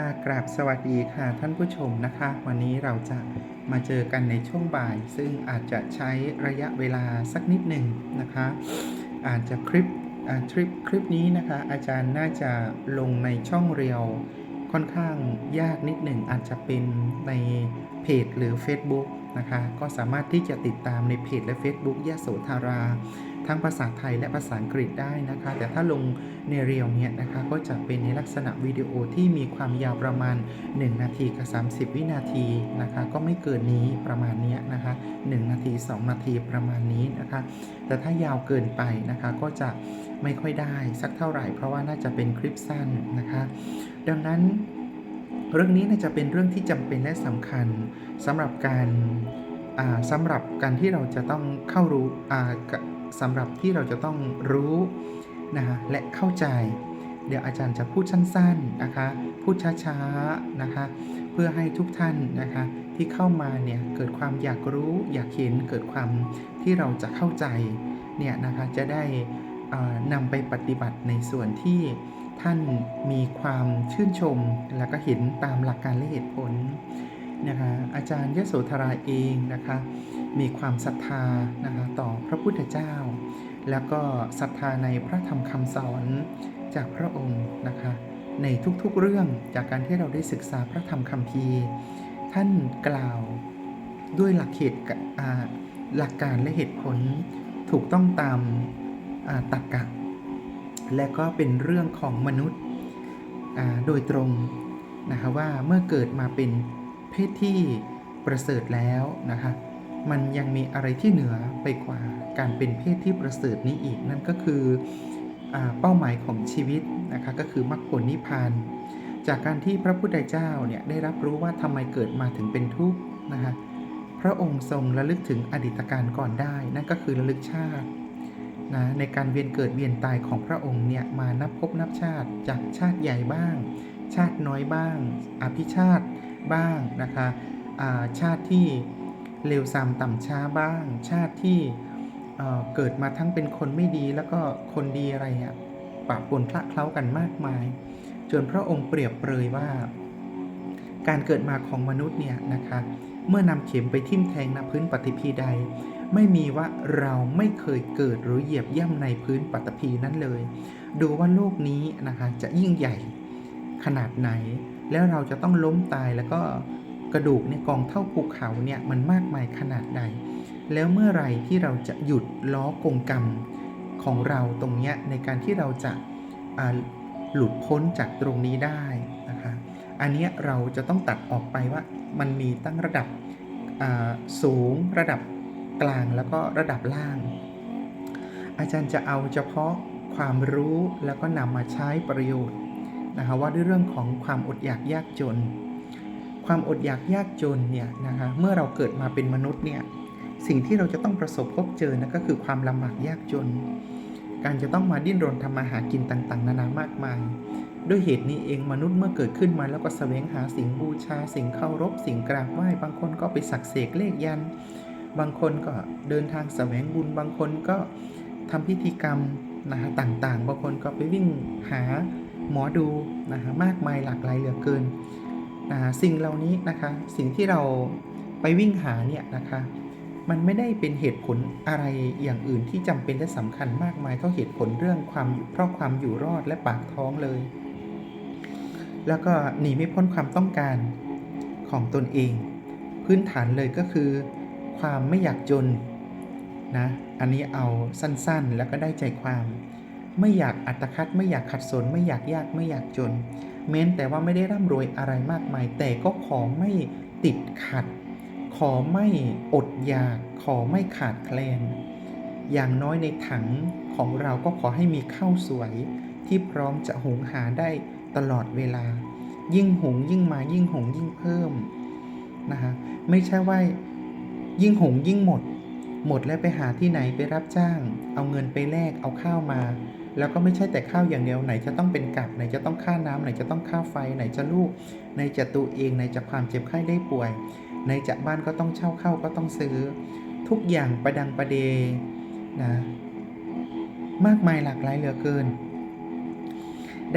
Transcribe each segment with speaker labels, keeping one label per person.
Speaker 1: ค่ะกราบสวัสดีค่ะท่านผู้ชมนะคะ วันนี้เราจะมาเจอกันในช่วงบ่าย ซึ่งอาจจะใช้ระยะเวลาสักนิดหนึ่งนะคะ อาจจะคลิปอ่าคลิปคลิปนี้นะคะ อาจารย์น่าจะลงในช่องเรียวค่อนข้างยากนิดหนึ่งอาจจะเป็นในเพจหรือ Facebook นะคะ ก็สามารถที่จะติดตามในเพจและ Facebook ยะโสธารา ทั้งภาษาไทยและภาษาอังกฤษได้นะคะ แต่ถ้าลงในเรียวเนี่ยนะคะก็จะเป็นในลักษณะวิดีโอที่มีความยาวประมาณ 1 นาทีกับ 30 วินาทีนะคะ ก็ไม่เกินนี้ประมาณนี้นะคะ 1 นาที 2 นาทีประมาณนี้นะคะ แต่ถ้ายาวเกินไปนะคะก็จะไม่ค่อยได้สักเท่าไหร่ เพราะว่าน่าจะเป็นคลิปสั้นนะคะ ดังนั้นเรื่องนี้น่าจะเป็นเรื่องที่จำเป็นและสำคัญสำหรับการอ่าสำหรับการที่เราจะต้องเข้ารู้อ่ากะ สำหรับที่เราจะต้องรู้นะคะและเข้าใจ เดี๋ยวอาจารย์จะพูดสั้นๆนะคะ พูดช้าๆนะคะ เพื่อให้ทุกท่านนะคะ ที่เข้ามาเนี่ยเกิดความอยากรู้อยากเห็นเกิดความที่เราจะเข้าใจเนี่ยนะคะจะได้นำไปปฏิบัติในส่วนที่ท่านมีความชื่นชม แล้วก็เห็นตามหลักการและเหตุผลนะคะอาจารย์ยโสธราเองนะคะ มีความศรัทธานะคะต่อพระพุทธเจ้า แล้วก็ศรัทธาในพระธรรมคำสอนจากพระองค์นะคะในทุกๆเรื่องจากการที่เราได้ศึกษาพระธรรมคัมภีร์ท่านกล่าวด้วยหลักเหตุหลักการและเหตุผลถูกต้องตามาตรรกะ และก็เป็นเรื่องของมนุษย์โดยตรงนะคะว่าเมื่อเกิดมาเป็นเพศที่ประเสริฐแล้วนะคะ มันยังมีอะไรที่เหนือไปกว่าการเป็นเพศที่ประเสริฐนี้อีก นั่นก็คืออเป้าหมายของชีวิตนะคะก็คือมรรคผลนิพพาน จากการที่พระพุทธเจ้าเนี่ยได้รับรู้ว่าทำไมเกิดมาถึงเป็นทุกข์นะคะพระองค์ทรงระลึกถึงอดีตการก่อนได้ นั่นก็คือระลึกชาตินะในการเวียนเกิดเวียนตายของพระองค์เนี่ยมานับพบนับชาติจากชาติใหญ่บ้าง ชาติน้อยบ้าง อภิชาติบ้างนะคะาชาติที่ เร็วซามต่ำช้าบ้าง ชาติที่เเกิดมาทั้งเป็นคนไม่ดีแล้วก็คนดีอะไรอะปะปนคละเคล้ากันมากมาย จนพระองค์เปรียบเปรยว่า การเกิดมาของมนุษย์เนี่ยนะคะ เมื่อนำเข็มไปทิ่มแทงณพื้นปฏิพีใด ไม่มีว่าเราไม่เคยเกิดหรือเหยียบย่ำในพื้นปฐพีนั้นเลย ดูว่าโลกนี้นะคะจะยิ่งใหญ่ขนาดไหน แล้วเราจะต้องล้มตายแล้วก็ กระดูกเนี่ยกองเท่าภูเขาเนี่ยมันมากมายขนาดใด แล้วเมื่อไรที่เราจะหยุดล้อกงกรรมของเราตรงเนี้ยในการที่เราจะาหลุดพ้นจากตรงนี้ได้นะคะ อันเนี้ยเราจะต้องตัดออกไปว่ามันมีตั้งระดับสูงระดับกลางแล้วก็ระดับล่าง อาจารย์จะเอาเฉพาะความรู้แล้วก็นำมาใช้ประโยชน์นะคะว่าด้วยเรื่องของความอดอยากยากจน ความอดอยากยากจนเนี่ยนะคะเมื่อเราเกิดมาเป็นมนุษย์เนี่ยสิ่งที่เราจะต้องประสบพบเจอนั่นก็คือความลำบากยากจน การจะต้องมาดิ้นรนทำมาหากินต่างๆ นานามากมาย ด้วยเหตุนี้เองมนุษย์เมื่อเกิดขึ้นมาแล้วก็แสวงหาสิ่งบูชา สิ่งเคารพ สิ่งกราบไหว้บางคนก็ไปสักเสกเลขยัน บางคนก็เดินทางแสวงบุญบางคนก็ทำพิธีกรรมนะคะต่างๆ บางคนก็ไปวิ่งหาหมอดูนะคะมากมายหลากหลายเหลือเกิน อ่าสิ่งเหล่านี้นะคะสิ่งที่เราไปวิ่งหาเนี่ยนะคะมันไม่ได้เป็นเหตุผลอะไรอย่างอื่นที่จำเป็นและสำคัญมากมายเท่าเหตุผลเรื่องความเพราะความอยู่รอดและปากท้องเลย แล้วก็หนีไม่พ้นความต้องการของตนเอง พื้นฐานเลยก็คือ ความไม่อยากจนนะอันนี้เอาสั้นๆ แล้วก็ได้ใจความ ไม่อยากอัตคัดไม่อยากขัดสน ไม่อยากยากไม่อยากจน เม้นแต่ว่าไม่ได้ร่ำรวยอะไรมากมาย แต่ก็ขอไม่ติดขัด ขอไม่อดอยาก ขอไม่ขาดแคลน อย่างน้อยในถังของเราก็ขอให้มีข้าวสวยที่พร้อมจะหุงหาได้ตลอดเวลา ยิ่งหุงยิ่งมายิ่งหุงยิ่งเพิ่มนะคะไม่ใช่ว่ายิ่งหุงยิ่งหมด หมดแล้วไปหาที่ไหนไปรับจ้าง เอาเงินไปแลกเอาข้าวมา แล้วก็ไม่ใช่แต่ข้าวอย่างเดียวไหนจะต้องเป็นกับไหนจะต้องค่าน้ำไหนจะต้องค่าไฟ ไหนจะลูกไหนจะตัวเองไหนจะความเจ็บไข้ได้ป่วยไหนจะบ้านก็ต้องเช่าเข้าก็ต้องซื้อ ทุกอย่างประดังประเดนะมากมายหลากหลายเหลือเกิน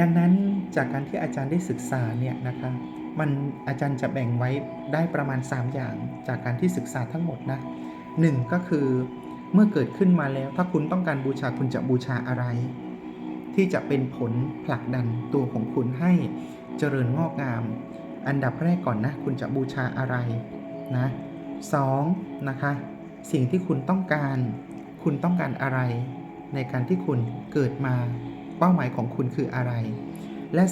Speaker 1: ดังนั้นจากการที่อาจารย์ได้ศึกษาเนี่ยนะคะมันอาจารย์จะแบ่งไว้ได้ประมาณ 3 อย่างจากการที่ศึกษาทั้งหมดนะหนึ่งก็คือเมื่อเกิดขึ้นมาแล้ว ถ้าคุณต้องการบูชาคุณจะบูชาอะไร ที่จะเป็นผลผลักดันตัวของคุณให้เจริญงอกงาม อันดับแรกก่อนนะ คุณจะบูชาอะไรนะสองนะคะ สิ่งที่คุณต้องการ คุณต้องการอะไร ในการที่คุณเกิดมาเป้าหมายของคุณคืออะไร และ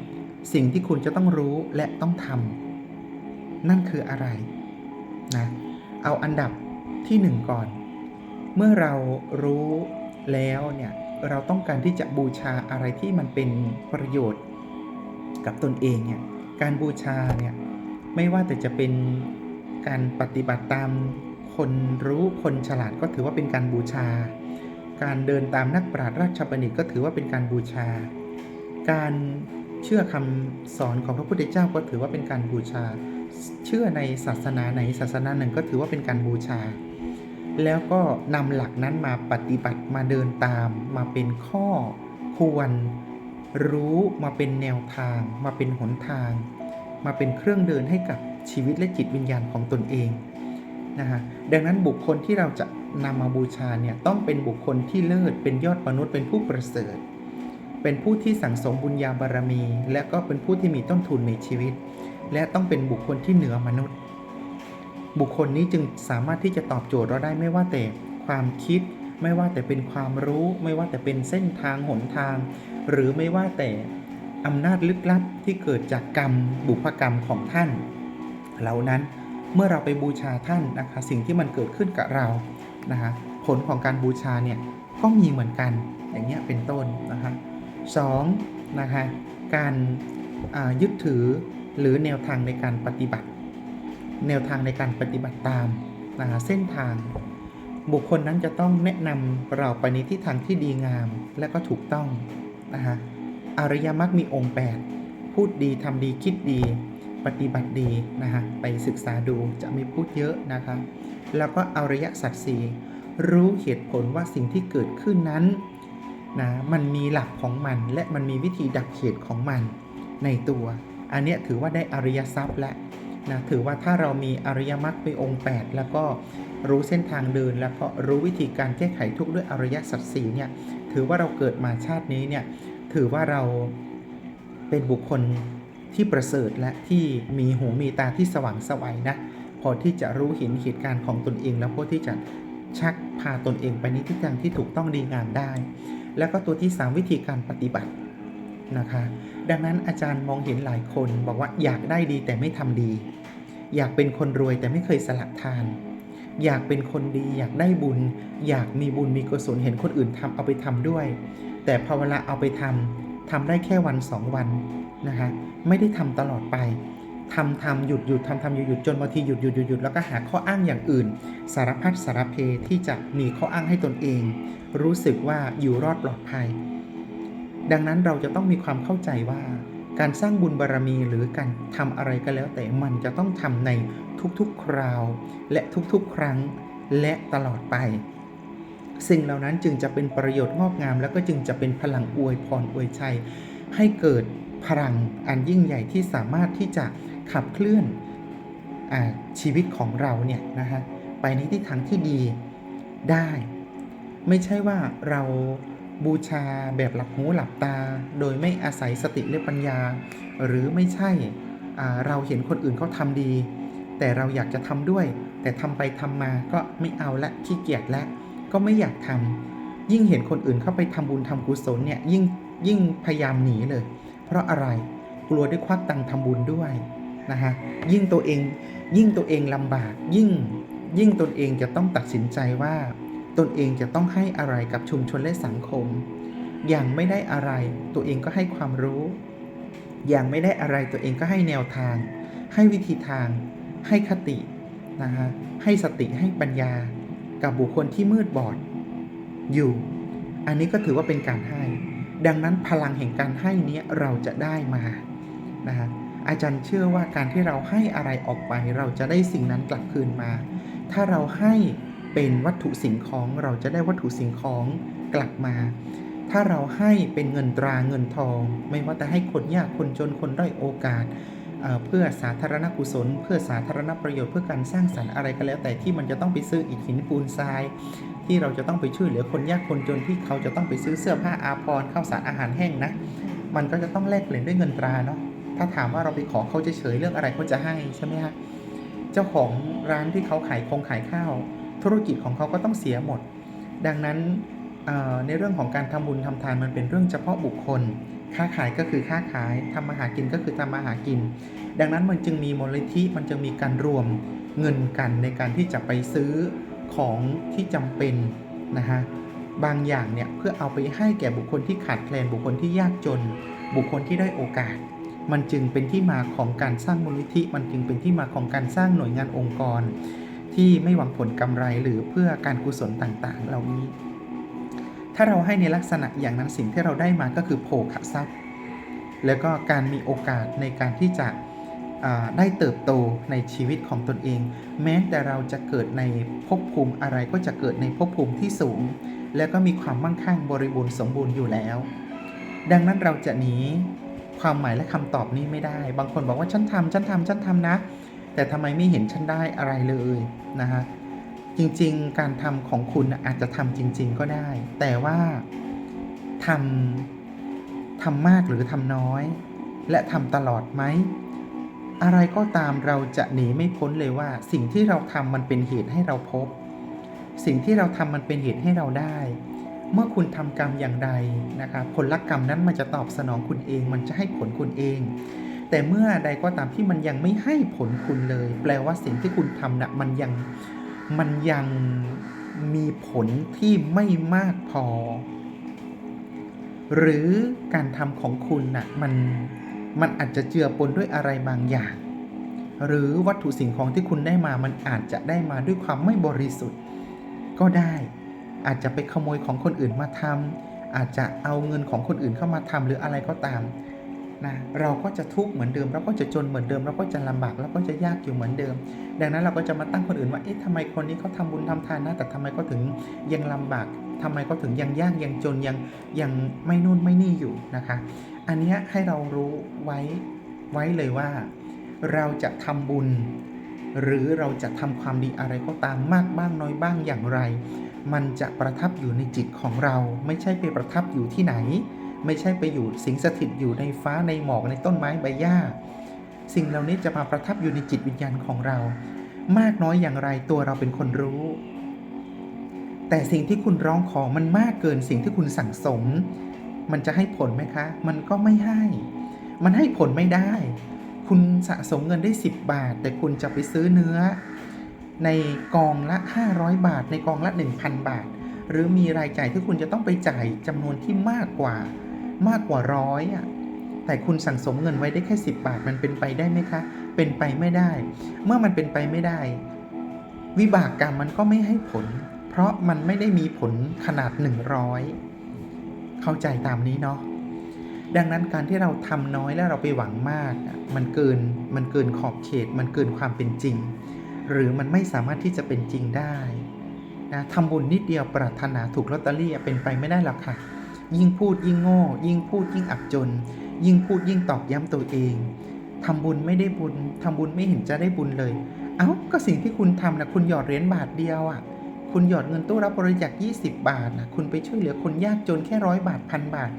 Speaker 1: 3. สิ่งที่คุณจะต้องรู้และต้องทำนั่นคืออะไรนะเอาอันดับที่ 1 ก่อน เมื่อเรารู้แล้วเนี่ย เราต้องการที่จะบูชาอะไรที่มันเป็นประโยชน์กับตนเองเนี่ยการบูชาเนี่ยไม่ว่าแต่จะเป็นการปฏิบัติตามคนรู้คนฉลาดก็ถือว่าเป็นการบูชา การเดินตามนักปราชญ์ราชบัณฑิตก็ถือว่าเป็นการบูชา การเชื่อคำสอนของพระพุทธเจ้าก็ถือว่าเป็นการบูชา เชื่อในศาสนาไหนศาสนาหนึ่งก็ถือว่าเป็นการบูชา แล้วก็นำหลักนั้นมาปฏิบัติมาเดินตาม มาเป็นข้อควร รู้มาเป็นแนวทาง มาเป็นหนทาง มาเป็นเครื่องเดินให้กับชีวิตและจิตวิญญาณของตนเองนะฮะดังนั้นบุคคลที่เราจะนำมาบูชาเนี่ยต้องเป็นบุคคลที่เลิศเป็นยอดมนุษย์เป็นผู้ประเสริฐ เป็นผู้ที่สั่งสมบุญญาบารมี และก็เป็นผู้ที่มีต้นทุนในชีวิต และต้องเป็นบุคคลที่เหนือมนุษย์ บุคคลนี้จึงสามารถที่จะตอบโจทย์เราได้ไม่ว่าแต่ความคิด ไม่ว่าแต่เป็นความรู้ ไม่ว่าแต่เป็นเส้นทางหนทาง หรือไม่ว่าแต่อำนาจลึกลับที่เกิดจากกรรมบุพกรรมของท่าน เหล่านั้นเมื่อเราไปบูชาท่านนะคะ สิ่งที่มันเกิดขึ้นกับเรานะคะผลของการบูชาเนี่ยก็มีเหมือนกันอย่างเงี้ยเป็นต้นนะคะสองนะคะการยึดถือหรือแนวทางในการปฏิบัติ แนวทางในการปฏิบัติตามนะคะเส้นทาง บุคคลนั้นจะต้องแนะนำเราไปในทิศทางที่ดีงามและก็ถูกต้องนะคะอริยมรรคมีองค์ 8 พูดดีทำดีคิดดี ปฏิบัติดีนะคะไปศึกษาดูจะไม่พูดเยอะนะคะแล้วก็อริยสัจสี่รู้เหตุผลว่าสิ่งที่เกิดขึ้นนั้นนะมันมีหลักของมันและมันมีวิธีดับเหตุของมันในตัว อันนี้ถือว่าได้อริยทรัพย์และ นะถือว่าถ้าเรามีอริยมรรคเป็นองค์ 8 แล้วก็รู้เส้นทางเดิน แล้วก็รู้วิธีการแก้ไขทุกข์ด้วยอริยสัจสี่เนี่ยถือว่าเราเกิดมาชาตินี้เนี่ยถือว่าเราเป็นบุคคลที่ประเสริฐและที่มีหูมีตาที่สว่างสวัยนะพอที่จะรู้เห็นเหตุการณ์ของตนเอง แล้วพอที่จะชักพาตนเองไปในทิศทางที่ถูกต้องดีงามได้ แล้วก็ตัวที่ 3 วิธีการปฏิบัติ นะคะ ดังนั้นอาจารย์มองเห็นหลายคนบอกว่าอยากได้ดีแต่ไม่ทำดี อยากเป็นคนรวยแต่ไม่เคยสลักทาน อยากเป็นคนดี อยากได้บุญ อยากมีบุญมีกุศลเห็นคนอื่นทำเอาไปทำด้วย แต่พอเวลาเอาไปทำทำได้แค่วันสองวันนะคะไม่ได้ทำตลอดไปทำทำหยุดหยุดทำทำหยุดหยุดจนบางทีหยุดหยุดหยุดหยุดแล้วก็หาข้ออ้างอย่างอื่น สารพัดสารเพที่จะมีข้ออ้างให้ตนเอง รู้สึกว่าอยู่รอดปลอดภัย ดังนั้นเราจะต้องมีความเข้าใจว่าการสร้างบุญบารรมีหรือการทำอะไรก็แล้ว แต่มันจะต้องทำในทุกๆคราว และทุกๆ ครั้งและตลอดไป สิ่งเหล่านั้นจึงจะเป็นประโยชน์งอกงาม แล้วก็จึงจะเป็นพลังอวยพรอวยชัย ให้เกิดพลังอันยิ่งใหญ่ที่สามารถที่จะขับเคลื่อนอชีวิตของเราเนี่ยนะฮะไปในทิศทางที่ดีได้ ไม่ใช่ว่าเรา บูชาแบบหลับหูหลับตา โดยไม่อาศัยสติและปัญญา หรือไม่ใช่เราเห็นคนอื่นเขาทำดี แต่เราอยากจะทำด้วย แต่ทำไปทำมาก็ไม่เอาละขี้เกียจและก็ไม่อยากทำยิ่งเห็นคนอื่นเข้าไปทำบุญทำกุศลเนี่ยยิ่งยิ่งพยายามหนีเลย เพราะอะไรกลัวได้ควักตังค์ทำบุญด้วยนะฮะยิ่งตัวเองยิ่งตัวเองลำบากยิ่งยิ่งตนเองจะต้องตัดสินใจว่า ตนเองจะต้องให้อะไรกับชุมชนและสังคม อย่างไม่ได้อะไร ตัวเองก็ให้ความรู้ อย่างไม่ได้อะไรตัวเองก็ให้แนวทาง ให้วิธีทาง ให้คตินะฮะให้สติให้ปัญญา กับบุคคลที่มืดบอด อยู่ อันนี้ก็ถือว่าเป็นการให้ ดังนั้นพลังแห่งการให้นี้เราจะได้มานะฮะอาจารย์เชื่อว่าการที่เราให้อะไรออกไป เราจะได้สิ่งนั้นกลับคืนมา ถ้าเราให้ เป็นวัตถุสิ่งของเราจะได้วัตถุสิ่งของกลับมา ถ้าเราให้เป็นเงินตราเงินทอง ไม่ว่าจะให้คนยากคนจนคนด้อยโอกาสเพื่อสาธารณกุศล เพื่อสาธารณประโยชน์เพื่อการสร้างสรรค์อะไรก็แล้ว แต่ที่มันจะต้องไปซื้ออิฐหินปูนทราย ที่เราจะต้องไปช่วยเหลือคนยากคนจนที่เขาจะต้องไปซื้อเสื้อผ้าอาภรณ์ข้าวสารอาหารแห้งนะ มันก็จะต้องแลกเปลี่ยนด้วยเงินตราเนาะถ้าถามว่าเราไปขอเขาจะเฉยเรื่องอะไรเขาจะให้ใช่ไหมฮะเจ้าของร้านที่เขาขายคงขายข้าว ธุรกิจของเขาก็ต้องเสียหมด ดังนั้นในเรื่องของการทำบุญทำทานมันเป็นเรื่องเฉพาะบุคคล ค้าขายก็คือค้าขายทำมาหากินก็คือทำมาหากิน ดังนั้นมันจึงมีมูลนิธิมันจึงมีการรวมเงินกันในการที่จะไปซื้อของที่จำเป็นนะฮะบางอย่างเนี่ยเพื่อเอาไปให้แก่บุคคลที่ขาดแคลนบุคคลที่ยากจน บุคคลที่ได้โอกาส มันจึงเป็นที่มาของการสร้างมูลนิธิ มันจึงเป็นที่มาของการสร้างหน่วยงานองค์กร ที่ไม่หวังผลกำไรหรือเพื่อการกุศลต่างๆ เหล่านี้ ถ้าเราให้ในลักษณะอย่างนั้นสิ่งที่เราได้มาก็คือโภคทรัพย์ แล้วก็การมีโอกาสในการที่จะได้เติบโตในชีวิตของตนเอง แม้แต่เราจะเกิดในภพภูมิอะไรก็จะเกิดในภพภูมิที่สูง แล้วก็มีความมั่งคั่งบริบูรณ์สมบูรณ์อยู่แล้ว ดังนั้นเราจะหนีความหมายและคำตอบนี้ไม่ได้ บางคนบอกว่าฉันทำฉันทำฉันทำนะ แต่ทำไมไม่เห็นฉันได้อะไรเลยนะฮะจริงๆ การทำของคุณอาจจะทำจริง ๆ ก็ได้ แต่ว่าทำทำมากหรือทำน้อย และทำตลอดไหม อะไรก็ตามเราจะหนีไม่พ้นเลยว่า สิ่งที่เราทำมันเป็นเหตุให้เราพบ สิ่งที่เราทำมันเป็นเหตุให้เราได้ เมื่อคุณทำกรรมอย่างใดนะครับผลลักกรรมนั้นมันจะตอบสนองคุณเอง มันจะให้ผลคุณเอง แต่เมื่อใดก็ตามที่มันยังไม่ให้ผลคุณเลย แปลว่าสิ่งที่คุณทำนะ่ะมันยังมันยังมีผลที่ไม่มากพอ หรือการทำของคุณน่ะมันมันอาจจะเจือปนด้วยอะไรบางอย่าง หรือวัตถุสิ่งของที่คุณได้มามันอาจจะได้มาด้วยความไม่บริสุทธิ์ ก็ได้อาจจะไปขโมยของคนอื่นมาทำอาจจะเอาเงินของคนอื่นเข้ามาทำหรืออะไรก็ตาม นะเราก็จะทุกข์เหมือนเดิม เราก็จะจนเหมือนเดิม เราก็จะลำบากเราก็จะยากอยู่เหมือนเดิม ดังนั้นเราก็จะมาตั้งคนอื่นว่าเอ๊ะทำไมคนนี้เขาทำบุญทำทานนะแต่ทำไมเขาถึงยังลำบากทำไมเขาถึงยังยากยังจนยังยังไม่นู่นไม่นี่อยู่นะคะ อันนี้ให้เรารู้ไว้ไว้เลยว่า เราจะทำบุญ หรือเราจะทำความดีอะไรก็ตามมากบ้างน้อยบ้างอย่างไร มันจะประทับอยู่ในจิตของเราไม่ใช่ไปประทับอยู่ที่ไหน ไม่ใช่ไปอยู่สิงสถิตอยู่ในฟ้าในหมอกในต้นไม้ใบหญ้า สิ่งเหล่านี้จะมาประทับอยู่ในจิตวิญญาณของเรา มากน้อยอย่างไรตัวเราเป็นคนรู้ แต่สิ่งที่คุณร้องขอมันมากเกินสิ่งที่คุณสั่งสม มันจะให้ผลไหมคะ มันก็ไม่ให้ มันให้ผลไม่ได้ คุณสะสมเงินได้ 10 บาท แต่คุณจะไปซื้อเนื้อ ในกองละ 500 บาท ในกองละ 1,000 บาทหรือมีรายจ่ายที่คุณจะต้องไปจ่ายจำนวนที่มากกว่า มากกว่าร้อยอะแต่คุณสั่งสมเงินไว้ได้แค่ 10 บาทมันเป็นไปได้ไหมคะ เป็นไปไม่ได้ เมื่อมันเป็นไปไม่ได้ วิบากกรรมมันก็ไม่ให้ผล เพราะมันไม่ได้มีผลขนาด 100 เข้าใจตามนี้เนาะดังนั้นการที่เราทำน้อยแล้วเราไปหวังมากอะมันเกินมันเกินขอบเขต มันเกินความเป็นจริง หรือมันไม่สามารถที่จะเป็นจริงได้นะทำบุญนิดเดียวปรารถนาถูกลอตเตอรี่เป็นไปไม่ได้หรอกค่ะ ยิ่งพูดยิ่งโง่ ยิ่งพูดยิ่งอับจน ยิ่งพูดยิ่งตอกย้ำตัวเอง ทำบุญไม่ได้บุญ ทำบุญไม่เห็นจะได้บุญเลย เอ้า ก็สิ่งที่คุณทำนะคุณหยอดเหรียญบาทเดียวอะ คุณหยอดเงินตู้รับบริจาค20 บาทนะคุณไปช่วยเหลือคนยากจนแค่ร้อยบาทพันบาท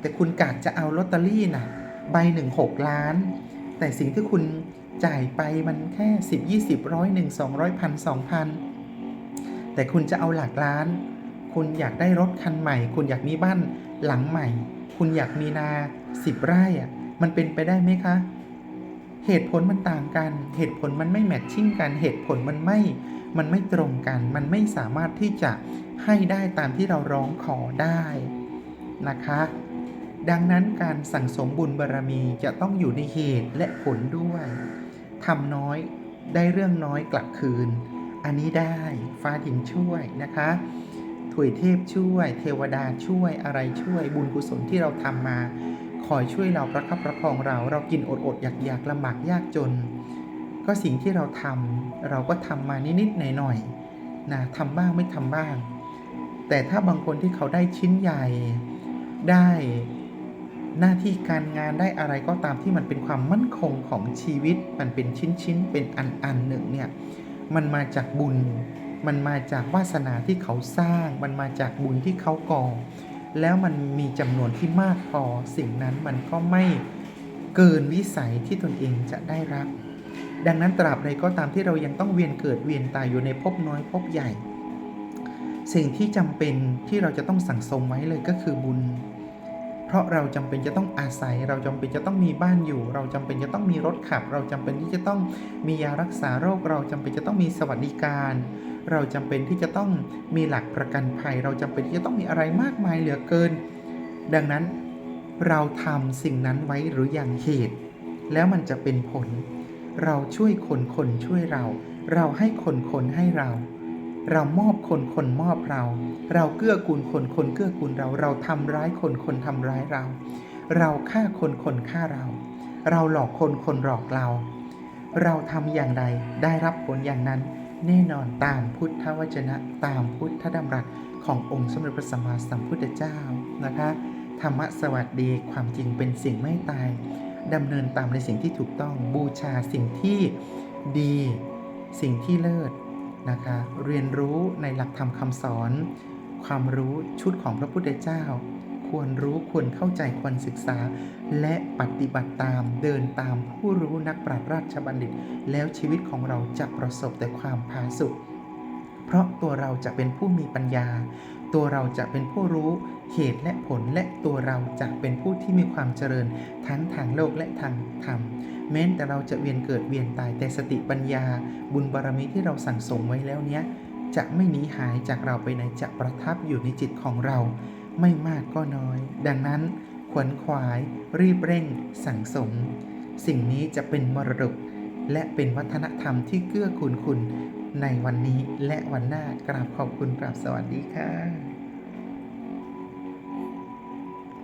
Speaker 1: แต่คุณกะจะเอาลอตเตอรี่นะใบหนึ่งหกล้าน แต่สิ่งที่คุณจ่ายไปมันแค่สิบยี่สิบร้อยหนึ่งสองร้อยพันสองพันแต่คุณจะเอาหลักล้าน คุณอยากได้รถคันใหม่ คุณอยากมีบ้านหลังใหม่ คุณอยากมีนาสิบไร่อะมันเป็นไปได้ไหมคะ เหตุผลมันต่างกัน เหตุผลมันไม่แมทชิ่งกัน เหตุผลมันไม่ มันไม่ตรงกัน มันไม่สามารถที่จะให้ได้ตามที่เราร้องขอได้นะคะ ดังนั้นการสั่งสมบุญบารรมีจะต้องอยู่ในเหตุและผลด้วยทำน้อยได้เรื่องน้อยกลับคืน อันนี้ได้ฟ้าดินช่วยนะคะ ถวยเทพช่วย เทวดาช่วยอะไรช่วย บุญกุศลที่เราทำมา คอยช่วยเราประคับประคองเรา เรากินอดอดอยากอยากลำบากยากจน ก็สิ่งที่เราทำเราก็ทำมานิดๆหน่อยๆนะทำบ้างไม่ทำบ้าง แต่ถ้าบางคนที่เขาได้ชิ้นใหญ่ได้หน้าที่การงานได้อะไรก็ตามที่มันเป็นความมั่นคงของชีวิต มันเป็นชิ้นๆเป็นอันอันๆหนึ่งเนี่ย มันมาจากบุญ มันมาจากวาสนาที่เขาสร้าง มันมาจากบุญที่เขาก่อ แล้วมันมีจำนวนที่มากพอ สิ่งนั้นมันก็ไม่เกินวิสัยที่ตนเองจะได้รับ ดังนั้นตราบใดก็ตามที่เรายังต้องเวียนเกิดเวียนตายอยู่ในภพน้อยภพใหญ่ สิ่งที่จำเป็นที่เราจะต้องสั่งสมไว้เลยก็คือบุญ เพราะเราจำเป็นจะต้องอาศัย เราจำเป็นจะต้องมีบ้านอยู่ เราจำเป็นจะต้องมีรถขับ เราจำเป็นที่จะต้องมียารักษาโรค เราจำเป็นจะต้องมีสวัสดิการ เราจำเป็นที่จะต้องมีหลักประกันภัย เราจำเป็นที่จะต้องมีอะไรมากมายเหลือเกิน ดังนั้นเราทำสิ่งนั้นไว้หรืออย่างเหตุ แล้วมันจะเป็นผล เราช่วยคนคนช่วยเรา เราให้คนคนให้เรา เรามอบคนคนมอบเรา เราเกื้อกูลคนคนเกื้อกูลเรา เราทำร้ายคนคนทำร้ายเรา เราฆ่าคนคนฆ่าเรา เราหลอกคนคนหลอกเรา เราทำอย่างใดได้รับผลอย่างนั้น แน่นอนตามพุทธวจนะตามพุทธดำรัสขององค์สมเด็จพระสัมมาสัมพุทธเจ้านะคะธรรมะสวัสดีความจริงเป็นสิ่งไม่ตายดำเนินตามในสิ่งที่ถูกต้องบูชาสิ่งที่ดี สิ่งที่เลิศนะคะเรียนรู้ในหลักธรรมคำสอน ความรู้ชุดของพระพุทธเจ้า ควรรู้ควรเข้าใจควรศึกษา และปฏิบัติตามเดินตามผู้รู้นักปราชญ์ราชบัณฑิต แล้วชีวิตของเราจะประสบแต่ความผาสุกเพราะตัวเราจะเป็นผู้มีปัญญา ตัวเราจะเป็นผู้รู้เหตุและผลและตัวเราจะเป็นผู้ที่มีความเจริญทั้งทางโลกและทางธรรมแม้แต่เราจะเวียนเกิดเวียนตายแต่สติปัญญา บุญบารมีที่เราสั่งสมไว้แล้วเนี้ยจะไม่หนีหายจากเราไปไหนจะประทับอยู่ในจิตของเรา ไม่มากก็น้อย ดังนั้นขวนขวาย รีบเร่ง สั่งสม สิ่งนี้จะเป็นมรดก และเป็นวัฒนธรรมที่เกื้อกูลคุณ ในวันนี้และวันหน้ากราบขอบคุณกราบสวัสดีค่ะ